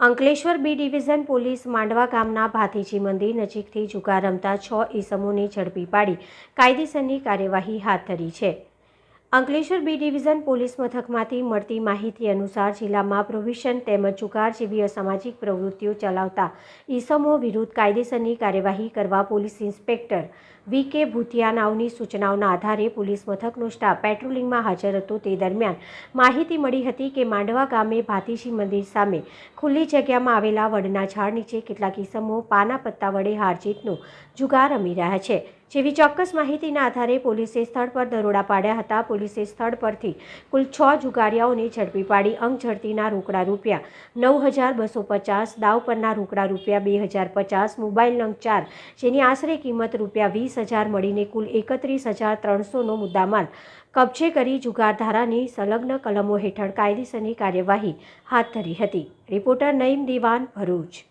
Ankleshwar B division police Mandva ગામના ભાથીજી મંદિર નજીકથી જુગાર રમતા છ ઈસમોને ઝડપી પાડી કાયદેસરની કાર્યવાહી હાથ ધરી છે. અંકલેશ્વર બી ડિવિઝન પોલીસ મથકમાંથી મળતી માહિતી અનુસાર જિલ્લામાં પ્રોવિશન તેમજ જુગાર જેવી અસામાજિક પ્રવૃત્તિઓ ચલાવતા ઈસમો વિરુદ્ધ કાયદેસરની કાર્યવાહી કરવા પોલીસ ઇન્સ્પેક્ટર વી કે ભૂતિયાનાઓની સૂચનાઓના આધારે પોલીસ મથકનો સ્ટાફ પેટ્રોલિંગમાં હાજર હતો. તે દરમિયાન માહિતી મળી હતી કે માંડવા ગામે ભાતીજી મંદિર સામે ખુલ્લી જગ્યામાં આવેલા વડના ઝાડ નીચે કેટલાક ઈસમો પાના પત્તા વડે હારજીતનો જુગાર રમી રહ્યા છે. જેવી ચોક્કસ માહિતીના આધારે પોલીસે સ્થળ પર દરોડા પાડ્યા હતા. પોલીસે સ્થળ પરથી કુલ છ જુગારિયાઓને ઝડપી પાડી અંગ ઝડતીના રોકડા રૂપિયા નવ હજાર બસો પચાસ, દાવ પરના રોકડા રૂપિયા બે હજાર પચાસ, મોબાઈલ નંગ ચાર, જેની આશરે કિંમત રૂપિયા વીસ હજાર મળીને કુલ એકત્રીસ હજાર ત્રણસોનો મુદ્દામાલ કબજે કરી જુગારધારાની સંલગ્ન કલમો હેઠળ કાયદેસરની કાર્યવાહી હાથ ધરી હતી. રિપોર્ટર નઈમ દિવાન ભરૂચ.